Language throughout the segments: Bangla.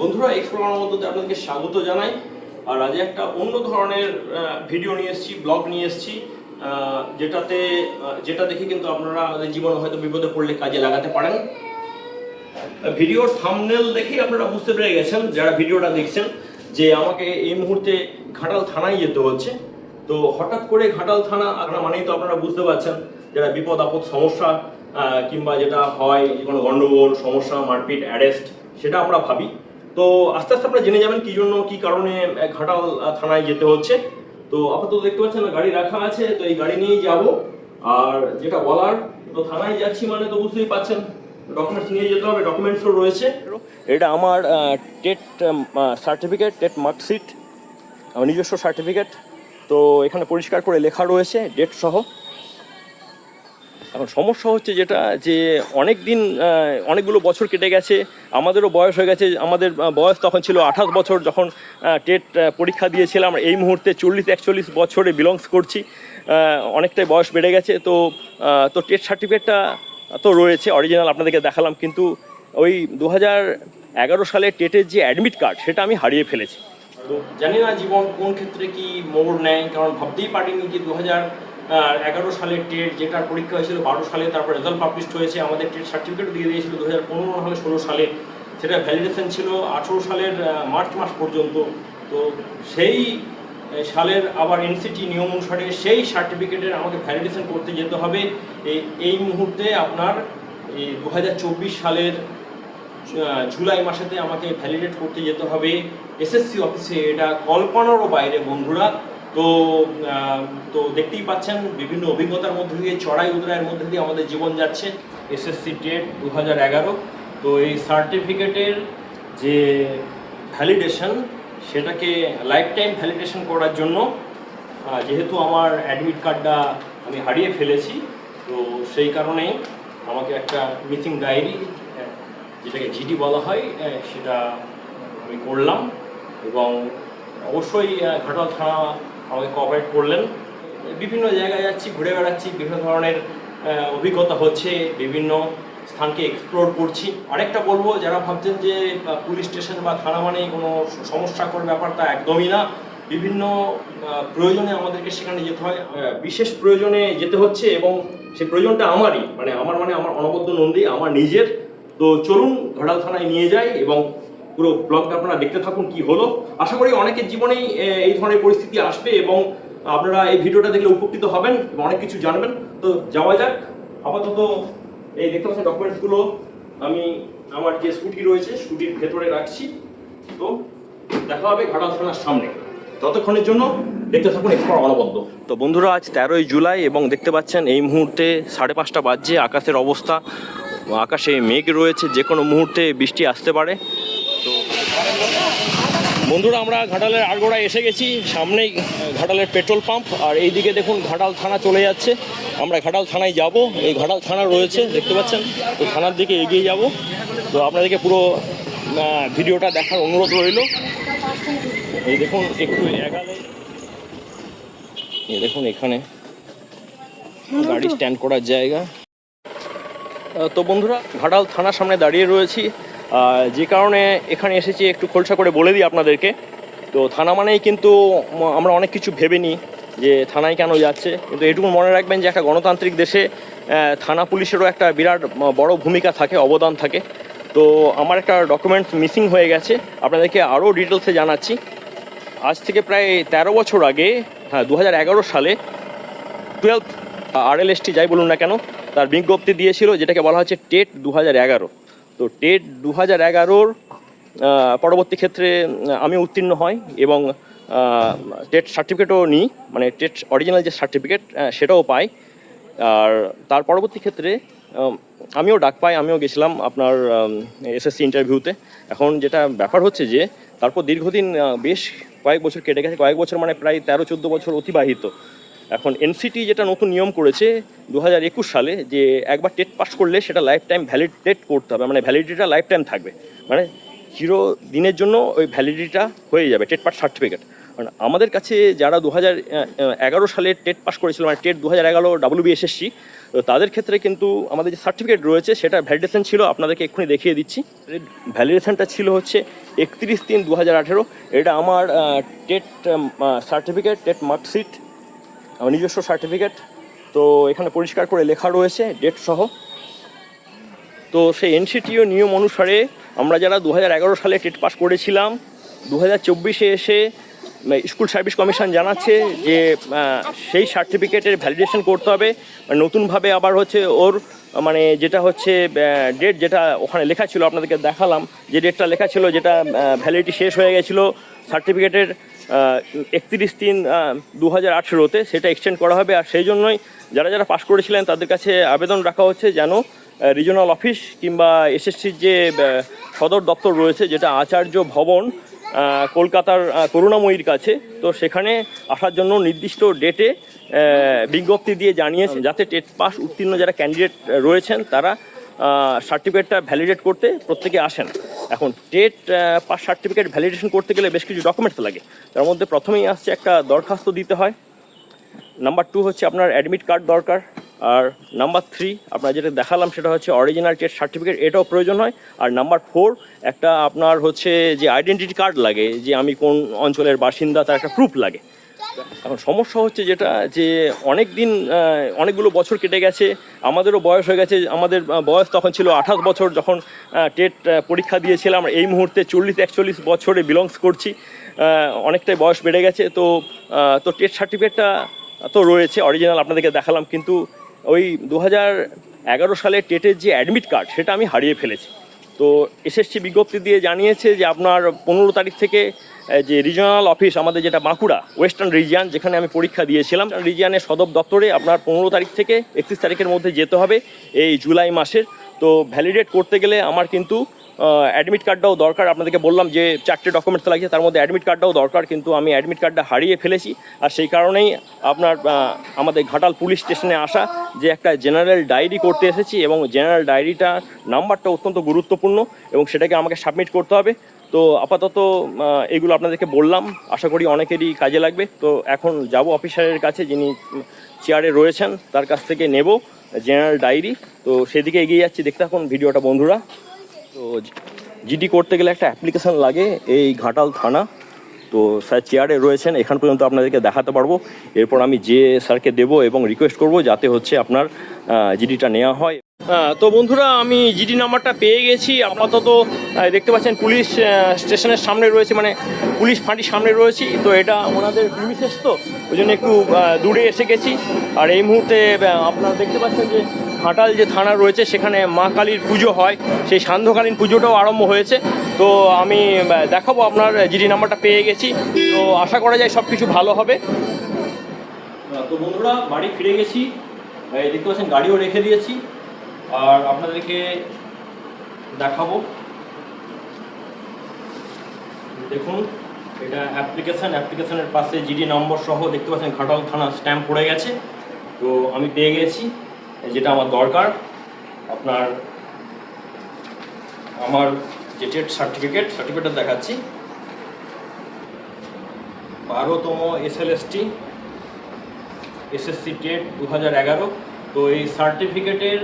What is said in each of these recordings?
বন্ধুরা এক্সপ্লোরার মধ্যে আপনাদেরকে স্বাগত জানাই। আর আজ একটা অন্য ধরনের ভিডিও নিয়ে এসেছি ব্লগ নিয়ে এসেছি যেটাতে যেটা দেখে কিন্তু আপনারা আমাদের জীবনে হয়তো বিপদে পড়লে কাজে লাগাতে পারেন। ভিডিওর থামনেল দেখেই আপনারা বুঝতে পেরে গেছেন, যারা ভিডিওটা দেখছেন, যে আমাকে এই মুহূর্তে ঘাটাল থানায় যেতে হচ্ছে। তো হঠাৎ করে ঘাটাল থানা আপনারা মানেই তো আপনারা বুঝতে পারছেন যারা বিপদ, আপদ, সমস্যা কিংবা যেটা হয় কোনো গণ্ডগোল, সমস্যা, মারপিট অ্যারেস্ট সেটা আমরা ভাবি। তো আস্তে আস্তে আপনারা জেনে যাবেন কি জন্য, কি কারণে ঘাটাল থানায় যেতে হচ্ছে। তো আপাতত দেখতে পাচ্ছেন গাড়ি রাখা আছে, তো এই গাড়ি নিয়েই যাব। আর যেটা বলার, তো থানায় যাচ্ছি মানে তো বুঝতেই পাচ্ছেন ডকুমেন্টস নিয়ে যেতে হবে রয়েছে। এটা আমার টেট সার্টিফিকেট টেট মার্কশিট আমার নিজস্ব সার্টিফিকেট তো এখানে পরিষ্কার করে লেখা রয়েছে, ডেট সহ। এখন সমস্যা হচ্ছে যেটা যে অনেক দিন অনেকগুলো বছর কেটে গেছে, আমাদেরও বয়স হয়ে গেছে, আমাদের বয়স তখন ছিল আঠাশ বছর যখন টেট পরীক্ষা দিয়েছিলাম এই মুহূর্তে চল্লিশ, একচল্লিশ বছরে বিলংস করছি অনেকটাই বয়স বেড়ে গেছে, তো তো টেট সার্টিফিকেটটা তো রয়েছে অরিজিনাল আপনাদেরকে দেখালাম, কিন্তু ওই দু এগারো সালে টেটের যে অ্যাডমিট কার্ড সেটা আমি হারিয়ে ফেলেছি। তো জানি না জীবন কোন ক্ষেত্রে কি মোড় নেয়, কারণ ভাবতেই পারিনি যে দু হাজার এগারো সালের টেট যেটার পরীক্ষা হয়েছিল, বারো সালে তারপর রেজাল্ট পাবলিশড হয়েছে। আমাদের টেট সার্টিফিকেট দিয়ে দিয়েছিল দু হাজার পনেরো নাহলে ষোলো সালে। সেটা ভ্যালিডেশন ছিল আঠেরো সালের মার্চ মাস পর্যন্ত। তো সেই সালের আবার এনসিটি নিয়ম অনুসারে সেই সার্টিফিকেটের আমাকে ভ্যালিডেশন করতে যেতে হবে। এই এই মুহূর্তে আপনার এই দু হাজার চব্বিশ সালের জুলাই মাসেতে আমাকে ভ্যালিডেট করতে যেতে হবে। এসএসসি অফিসে এটা কল্পনারও বাইরে, বন্ধুরা। তো তো দেখতেই পাচ্ছেন বিভিন্ন অভিজ্ঞতার মধ্যে দিয়ে, চড়াই উতরাইয়ের মধ্যে দিয়ে আমাদের জীবন যাচ্ছে এসএসসি টেট দু হাজার এগারো। তো এই সার্টিফিকেটের যে ভ্যালিডেশন সেটাকে লাইফ টাইম ভ্যালিডেশন করার জন্য যেহেতু আমার অ্যাডমিট কার্ডটা আমি হারিয়ে ফেলেছি, তো সেই কারণেই আমাকে একটা মিসিং ডায়েরি যেটাকে জিডি বলা হয় সেটা আমি করলাম এবং অবশ্যই ঘাটাল থানা আমাকে কোঅপারেট করলেন। বিভিন্ন জায়গায় যাচ্ছি, ঘুরে বেড়াচ্ছি, বিভিন্ন ধরনের অভিজ্ঞতা হচ্ছে, বিভিন্ন স্থানকে এক্সপ্লোর করছি। আরেকটা বলব, যারা ভাবছেন যে পুলিশ স্টেশন বা থানা মানেই কোনো সমস্যাকর ব্যাপার তা একদমই না। বিভিন্ন প্রয়োজনে আমাদেরকে সেখানে যেতে হয় বিশেষ প্রয়োজনে যেতে হচ্ছে এবং সেই প্রয়োজনটা আমারই। মানে আমার মানে আমার অনবদ্য নন্দী, আমার নিজের। তো চলুন, ঘাটাল থানায় নিয়ে যাই এবং পুরো ব্লগটা আপনারা দেখতে থাকুন কি হলো। আশা করি অনেকের জীবনেই এই ধরনের পরিস্থিতি আসবে এবং আপনারা এই ভিডিওটা দেখলে উপকৃত হবেন এবং অনেক কিছু জানবেন। তো যাওয়া যাক। আপাতত এই দেখতে পাচ্ছেন ডকুমেন্টসগুলো আমি আমার যে স্কুটি রয়েছে, স্কুটির ভেতরে রাখছি। তো দেখা হবে ঘাটাল থানার সামনে। ততক্ষণের জন্য দেখতে থাকুন এক্সপ্লোর তো বন্ধুরা, আজ তেরোই জুলাই এবং দেখতে পাচ্ছেন এই মুহূর্তে সাড়ে পাঁচটা বাজছে। আকাশের অবস্থা, আকাশে মেঘ রয়েছে। যে কোনো মুহূর্তে বৃষ্টি আসতে পারে। বন্ধুরা, আমরা ঘাটালের আড়গোড়ায় এসে গেছি। সামনেই ঘাটালের পেট্রোল পাম্প। আর এইদিকে দেখুন, ঘাটাল থানা চলে যাচ্ছে। আমরা ঘাটাল থানায় যাব। এই ঘাটাল থানা রয়েছে, দেখতে পাচ্ছেন? তো থানার দিকে এগিয়ে যাব। তো আপনাদেরকে পুরো ভিডিওটা দেখার অনুরোধ রইল। এই দেখুন, একটু এগালে। এই দেখুন, এখানে গাড়ি স্ট্যান্ড করার জায়গা। তো বন্ধুরা, ঘাটাল থানার সামনে দাঁড়িয়ে রয়েছি। যে কারণে এখানে এসেছি, একটু খোলসা করে বলে দিই আপনাদেরকে। তো থানা মানেই কিন্তু আমরা অনেক কিছু ভেবে নিই যে থানায় কেন যাচ্ছে। কিন্তু এটুকু মনে রাখবেন যে একটা গণতান্ত্রিক দেশে থানা পুলিশেরও একটা বিরাট বড় ভূমিকা থাকে, অবদান থাকে। তো আমার একটা ডকুমেন্টস মিসিং হয়ে গেছে। আপনাদেরকে আরও ডিটেলসে জানাচ্ছি। আজ থেকে প্রায় তেরো বছর আগে হ্যাঁ দু হাজার এগারো সালে টুয়েলভ আর আরএলএসটি যাই বলুন না কেন, তার বিজ্ঞপ্তি দিয়েছিল, যেটাকে বলা হচ্ছে টেট দু হাজার এগারো। তো টেট দু হাজার এগারোর পরবর্তী ক্ষেত্রে আমি উত্তীর্ণ হই এবং টেট সার্টিফিকেটও নিই মানে টেট অরিজিনাল যে সার্টিফিকেট সেটাও পাই। আর তার পরবর্তী ক্ষেত্রে আমিও ডাক পাই, আমিও গেছিলাম আপনার এসএসসি ইন্টারভিউতে এখন যেটা ব্যাপার হচ্ছে যে, তারপর দীর্ঘদিন বেশ কয়েক বছর কেটে গেছে, কয়েক বছর মানে প্রায় তেরো, চোদ্দ বছর অতিবাহিত। এখন এনসিটি যেটা নতুন নিয়ম করেছে দু হাজার একুশ সালে যে একবার টেট পাস করলে সেটা লাইফ টাইম ভ্যালিডেট করতে হবে মানে ভ্যালিডিটিটা লাইফ টাইম থাকবে। মানে চির দিনের জন্য ওই ভ্যালিডিটিটা হয়ে যাবে, টেট পাস সার্টিফিকেট মানে আমাদের কাছে যারা দু হাজার এগারো সালে টেট পাস করেছিল মানে টেট দু হাজার এগারো ডাব্লিউবি এসএসসি তো তাদের ক্ষেত্রে কিন্তু আমাদের যে সার্টিফিকেট রয়েছে সেটা ভ্যালিডেশন ছিল, আপনাদেরকে এক্ষুনি দেখিয়ে দিচ্ছি। ভ্যালিডেশনটা ছিল হচ্ছে একত্রিশ তিন দু হাজার আঠেরো। এটা আমার টেট সার্টিফিকেট টেট মার্কশিট নিজস্ব সার্টিফিকেট, তো এখানে পরিষ্কার করে লেখা রয়েছে ডেট সহ। তো সেই এনসিটিও নিয়ম অনুসারে আমরা যারা দু হাজার এগারো সালে টেট পাস করেছিলাম দু হাজার চব্বিশে এসে স্কুল সার্ভিস কমিশন জানাচ্ছে যে সেই সার্টিফিকেটের ভ্যালিডেশন করতে হবে। নতুনভাবে আবার হচ্ছে ওর মানে যেটা হচ্ছে ডেট যেটা ওখানে লেখা ছিল, আপনাদেরকে দেখালাম, যে ডেটটা লেখা ছিল, যেটা ভ্যালিডিটি শেষ হয়ে গেছিল, সার্টিফিকেটের একত্রিশ তিন দু হাজার আঠেরোতে সেটা এক্সটেন্ড করা হবে। আর সেই জন্যই যারা যারা পাশ করেছিলেন, তাদের কাছে আবেদন রাখা হচ্ছে যেন রিজনাল অফিস কিংবা এসএসসির যে সদর দপ্তর রয়েছে, যেটা আচার্য ভবন কলকাতার করুণাময়ীর কাছে। তো সেখানে আসার জন্য নির্দিষ্ট ডেটে বিজ্ঞপ্তি দিয়ে জানিয়েছে, যাতে টেট পাস উত্তীর্ণ যারা ক্যান্ডিডেট রয়েছেন, তারা সার্টিফিকেটটা ভ্যালিডেট করতে প্রত্যেকে আসেন। এখন টেট পাস সার্টিফিকেট ভ্যালিডেশন করতে গেলে বেশ কিছু ডকুমেন্টস লাগে। তার মধ্যে প্রথমেই আসছে একটা দরখাস্ত দিতে হয়। নাম্বার টু হচ্ছে আপনার অ্যাডমিট কার্ড দরকার। আর নাম্বার থ্রি আপনার যেটা দেখালাম সেটা হচ্ছে অরিজিনাল টেস্ট সার্টিফিকেট এটাও প্রয়োজন হয়। আর নাম্বার ফোর একটা আপনার হচ্ছে যে আইডেন্টিটি কার্ড লাগে, যে আমি কোন অঞ্চলের বাসিন্দা, তার একটা প্রুফ লাগে। এখন সমস্যা হচ্ছে যেটা যে অনেক দিন অনেকগুলো বছর কেটে গেছে, আমাদেরও বয়স হয়ে গেছে, আমাদের বয়স তখন ছিল আঠাশ বছর যখন টেট পরীক্ষা দিয়েছিলাম এই মুহূর্তে চল্লিশ, একচল্লিশ বছরে বিলংস করছি অনেকটাই বয়স বেড়ে গেছে, তো তো টেট সার্টিফিকেটটা তো রয়েছে অরিজিনাল আপনাদেরকে দেখালাম, কিন্তু ওই দু হাজার এগারো সালে টেটের যে অ্যাডমিট কার্ড সেটা আমি হারিয়ে ফেলেছি। তো এসএসসি বিজ্ঞপ্তি দিয়ে জানিয়েছে যে আপনার পনেরো তারিখ থেকে যে রিজিওনাল অফিস আমাদের যেটা বাঁকুড়া, ওয়েস্টার্ন রিজিয়ান, যেখানে আমি পরীক্ষা দিয়েছিলাম রিজিয়ানের সদর দপ্তরে আপনার পনেরো তারিখ থেকে একত্রিশ তারিখের মধ্যে যেতে হবে এই জুলাই মাসের। তো ভ্যালিডেট করতে গেলে আমার কিন্তু অ্যাডমিট কার্ডটাও দরকার। আপনাদেরকে বললাম যে চারটে ডকুমেন্টস লাগছে, তার মধ্যে অ্যাডমিট কার্ডটাও দরকার, কিন্তু আমি অ্যাডমিট কার্ডটা হারিয়ে ফেলেছি। আর সেই কারণেই আপনার আমাদের ঘাটাল পুলিশ স্টেশনে আসা, যে একটা জেনারেল ডায়েরি করতে এসেছি এবং জেনারেল ডায়েরিটার নাম্বারটা অত্যন্ত গুরুত্বপূর্ণ এবং সেটাকে আমাকে সাবমিট করতে হবে। তো আপাতত এগুলো আপনাদেরকে বললাম। আশা করি অনেকেরই কাজে লাগবে। তো এখন যাব অফিসারের কাছে, যিনি চেয়ারে রয়েছেন, তার কাছ থেকে নেব জেনারেল ডায়েরি তো সেদিকে এগিয়ে যাচ্ছি। দেখতে থাকুন ভিডিওটা, বন্ধুরা। তো জিডি করতে গেলে একটা অ্যাপ্লিকেশান লাগে এই ঘাটাল থানা। তো স্যার চেয়ারে রয়েছেন, এখান পর্যন্ত আপনাদেরকে দেখাতে পারব। এরপর আমি যে স্যারকে দেবো এবং রিকোয়েস্ট করব, যাতে হচ্ছে আপনার জিডিটা নেওয়া হয় তো বন্ধুরা, আমি জিডি নাম্বারটা পেয়ে গেছি। আপাতত দেখতে পাচ্ছেন পুলিশ স্টেশনের সামনে রয়েছে মানে পুলিশ ফাঁটির সামনে রয়েছি। তো এটা ওনাদের প্রিমিসেস তো, ওই জন্য একটু দূরে এসে গেছি। আর এই মুহূর্তে আপনারা দেখতে পাচ্ছেন যে ঘাটাল যে থানা রয়েছে, সেখানে মা কালীর পুজো হয়। সেই সান্ধ্যকালীন পুজোটাও আরম্ভ হয়েছে। তো আমি দেখাবো আপনার জিডি নাম্বারটা পেয়ে গেছি। তো আশা করা যায় সব কিছু ভালো হবে। তো বন্ধুরা, বাড়ি ফিরে গেছি। দেখতে পাচ্ছেন, গাড়িও রেখে দিয়েছি। আর আপনাদেরকে দেখাবো। দেখুন, এটা অ্যাপ্লিকেশন অ্যাপ্লিকেশনের পাশে জিডি নম্বর সহ দেখতে পাচ্ছেন ঘাটাল থানা স্ট্যাম্প পড়ে গেছে। তো আমি পেয়ে গেছি, যেটা আমার দরকার। আপনার আমার যে টেট সার্টিফিকেট সার্টিফিকেটটা দেখাচ্ছি। বারোতম এসএলএসটি এসএসসি টেট দু হাজার এগারো। তো এই সার্টিফিকেটের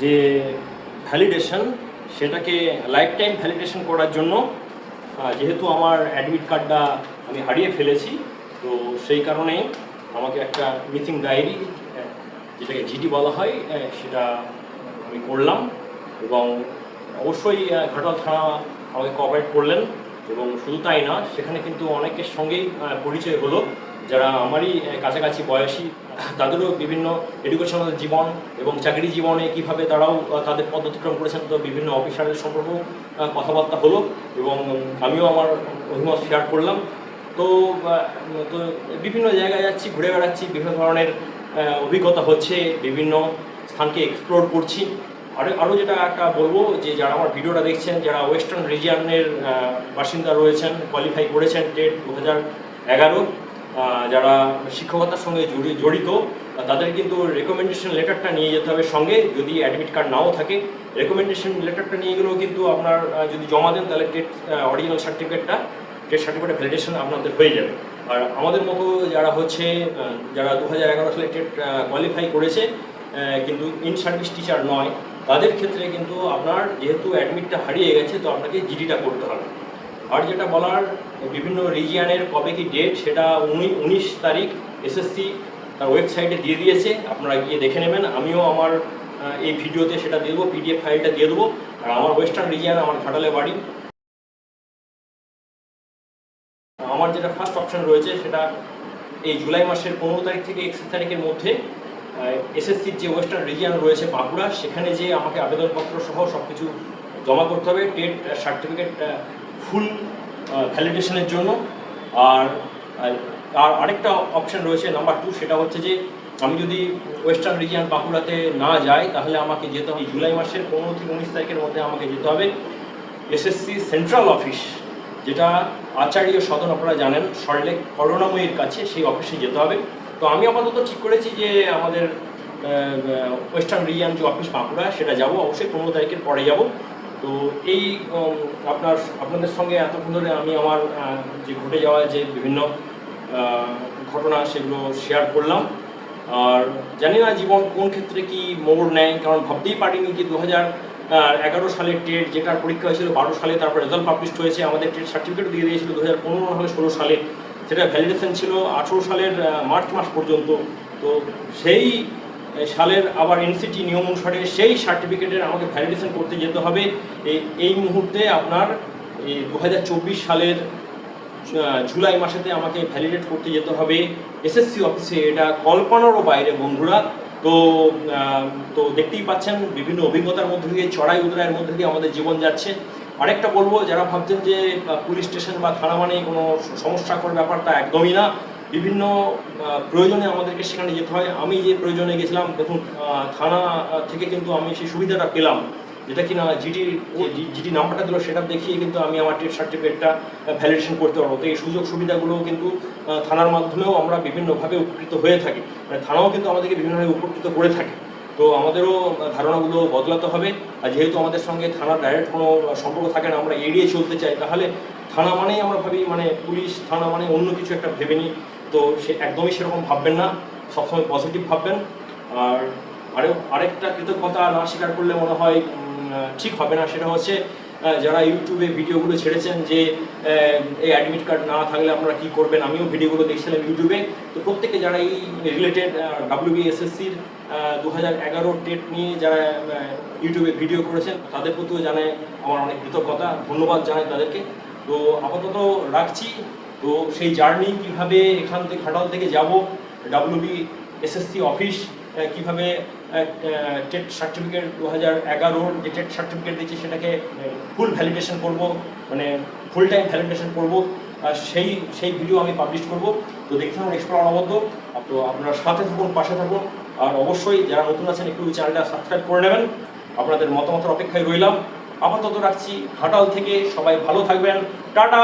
যে ভ্যালিডেশন সেটাকে লাইফ টাইম ভ্যালিডেশন করার জন্য যেহেতু আমার অ্যাডমিট কার্ডটা আমি হারিয়ে ফেলেছি, তো সেই কারণেই আমাকে একটা মিসিং ডায়েরি যেটাকে জিডি বলা হয় সেটা আমি করলাম এবং অবশ্যই ঘাটাল থানা আমাকে কোঅপারেট করলেন এবং শুধু তাই না, সেখানে কিন্তু অনেকের সঙ্গেই পরিচয় হলো। যারা আমারই কাছাকাছি বয়সী, তাদেরও বিভিন্ন এডুকেশনাল জীবন এবং চাকরি জীবনে কীভাবে তারাও তাদের পথ অতিক্রম করেছেন তো বিভিন্ন অফিসারের সম্পর্কেও কথাবার্তা হলো এবং আমিও আমার অভিমত শেয়ার করলাম। তো তো বিভিন্ন জায়গায় যাচ্ছি, ঘুরে বেড়াচ্ছি, বিভিন্ন ধরনের অভিজ্ঞতা হচ্ছে, বিভিন্ন স্থানকে এক্সপ্লোর করছি। আরও আরও যেটা একটা বলব যে, যারা আমার ভিডিওটা দেখছেন, যারা ওয়েস্টার্ন রিজিয়নের বাসিন্দা রয়েছেন কোয়ালিফাই করেছেন টেট দু হাজার এগারো যারা শিক্ষকতার সঙ্গে জড়ি- জড়িত তাদের কিন্তু রেকমেন্ডেশন লেটারটা নিয়ে যেতে হবে। সঙ্গে যদি অ্যাডমিট কার্ড নাও থাকে রেকমেন্ডেশন লেটারটা নিয়ে গেলেও কিন্তু আপনার যদি জমা দেন, তাহলে টেট অরিজিনাল সার্টিফিকেটটা টেট সার্টিফিকেট ভ্যালিডেশন আপনাদের হয়ে যাবে। আর আমাদের মতো যারা হচ্ছে যারা দু হাজার এগারো সালে টেট কোয়ালিফাই করেছে কিন্তু ইন সার্ভিস টিচার নয়, তাদের ক্ষেত্রে কিন্তু আপনার যেহেতু অ্যাডমিটটা হারিয়ে গেছে, তো আপনাকে জিডিটা করতে হবে। আর যেটা বলার, বিভিন্ন রিজিয়ানের কবে কি ডেট সেটা উনি উনিশ তারিখ এসএসসি তার ওয়েবসাইটে দিয়ে দিয়েছে। আপনারা গিয়ে দেখে নেবেন। আমিও আমার এই ভিডিওতে সেটা দিয়ে দেবো পিডিএফ ফাইলটা দিয়ে দেবো। আর আমার ওয়েস্টার্ন রিজিয়ান আমার ঘাটালে বাড়ি। আমার যেটা ফার্স্ট অপশন রয়েছে, সেটা এই জুলাই মাসের পনেরো তারিখ থেকে একত্রিশ তারিখের মধ্যে এসএসসির যে ওয়েস্টার্ন রিজিয়ান রয়েছে বাঁকুড়া, সেখানে যে আমাকে আবেদনপত্র সহ সব কিছু জমা করতে হবে টেট সার্টিফিকেট ফুল ভ্যালিডেশনের জন্য। আর আর আরেকটা অপশন রয়েছে নাম্বার টু সেটা হচ্ছে যে, আমি যদি ওয়েস্টার্ন রিজিয়ন বাঁকুড়াতে না যাই, তাহলে আমাকে যেতে হবে, জুলাই মাসের পনেরো থেকে উনিশ তারিখের মধ্যে আমাকে যেতে হবে এসএসসি সেন্ট্রাল অফিস যেটা আচার্য সদন আপনারা জানেন সল্টলেক করোনাময়ীর কাছে, সেই অফিসে যেতে হবে। তো আমি আপাতত ঠিক করেছি যে, আমাদের ওয়েস্টার্ন রিজিয়ান যে অফিস বাঁকুড়া, সেটা যাব, অবশ্যই পনেরো তারিখের পরে যাব। তো এই আপনার, আপনাদের সঙ্গে এতক্ষণ ধরে আমি আমার যে ঘটে যাওয়া যে বিভিন্ন ঘটনা সেগুলো শেয়ার করলাম। আর জানি না জীবন কোন ক্ষেত্রে কি মোড় নেয়, কারণ ভাবতেই পারিনি যে দু হাজার এগারো সালের টেট যেটার পরীক্ষা হয়েছিল বারো সালে, তারপর রেজাল্ট পাবলিশ হয়েছে, আমাদের টেট সার্টিফিকেট দিয়ে দিয়েছিল দু হাজার পনেরো হলে ষোলো সালে। সেটা ভ্যালিডেশন ছিল আঠেরো সালের মার্চ মাস পর্যন্ত। তো সেই সালের আবার এনসিটি নিয়ম অনুসারে সেই সার্টিফিকেটের আমাকে ভ্যালিডেশন করতে যেতে হবে। এই মুহূর্তে আপনার এই দু হাজার চব্বিশ সালের জুলাই মাসেতে আমাকে ভ্যালিডেট করতে যেতে হবে। এসএসসি অফিসে এটা কল্পনারও বাইরে, বন্ধুরা। তো তো দেখতেই পাচ্ছেন, বিভিন্ন অভিজ্ঞতার মধ্যে দিয়ে, চড়াই উতরাইয়ের মধ্যে দিয়ে আমাদের জীবন যাচ্ছে। আরেকটা বলব, যারা ভাবছেন যে পুলিশ স্টেশন বা থানা মানে কোনো সমস্যাকর ব্যাপার তা একদমই না। বিভিন্ন প্রয়োজনে আমাদেরকে সেখানে যেতে হয়। আমি যে প্রয়োজনে গেছিলাম দেখুন থানা থেকে কিন্তু আমি সেই সুবিধাটা পেলাম। যেটা কিনা জিডি জিডি নাম্বারটা দিল, সেটা দেখিয়ে কিন্তু আমি আমার টেট সার্টিফিকেটটা ভ্যালিডেশন করতে পারব। তো এই সুযোগ সুবিধাগুলো কিন্তু থানার মাধ্যমেও আমরা বিভিন্নভাবে উপকৃত হয়ে থাকি। মানে থানাও কিন্তু আমাদেরকে বিভিন্নভাবে উপকৃত করে থাকে। তো আমাদেরও ধারণাগুলো বদলাতে হবে। আর যেহেতু আমাদের সঙ্গে থানার ডাইরেক্ট কোনো সম্পর্ক থাকে না, আমরা এড়িয়ে চলতে চাই, তাহলে থানা মানেই আমরা ভাবি মানে পুলিশ, থানা মানে অন্য কিছু একটা ভেবে নিই। তো সে একদমই সেরকম ভাববেন না, সবসময় পজিটিভ ভাববেন। আর আরে আরেকটা কৃতজ্ঞতা না স্বীকার করলে মনে হয় ঠিক হবে না। সেটা হচ্ছে যারা ইউটিউবে ভিডিওগুলো ছেড়েছেন যে এই অ্যাডমিট কার্ড না থাকলে আপনারা কি করবেন? আমিও ভিডিওগুলো দেখছিলাম ইউটিউবে তো প্রত্যেকে যারা এই রিলেটেড ডাব্লিউবিএসএসসির দু হাজার এগারো টেট নিয়ে যারা ইউটিউবে ভিডিও করেছেন, তাদের প্রতিও জানাই আমার অনেক কৃতজ্ঞতা। ধন্যবাদ জানাই তাদেরকে। তো আপাতত রাখছি। তো সেই জার্নি কীভাবে এখান থেকে খাটাল থেকে যাব ডাব্লিউবি এসএসসি অফিস কীভাবে টেট সার্টিফিকেট দু হাজার এগারোর যে টেট সার্টিফিকেট দিচ্ছে সেটাকে ফুল ভ্যালিডেশন করব মানে ফুল টাইম ভ্যালিডেশন করব সেই সেই ভিডিও আমি পাবলিশ করব। তো দেখতে থাকুন এক্সপ্লোর অনবদ্য তো আপনারা সাথে থাকুন, পাশে থাকুন, আর অবশ্যই যারা নতুন আছেন, একটু চ্যানেলটা সাবস্ক্রাইব করে নেবেন। আপনাদের মতামতের অপেক্ষায় রইলাম। আপাতত রাখছি, ঘাটাল থেকে সবাই ভালো থাকবেন। টাটা!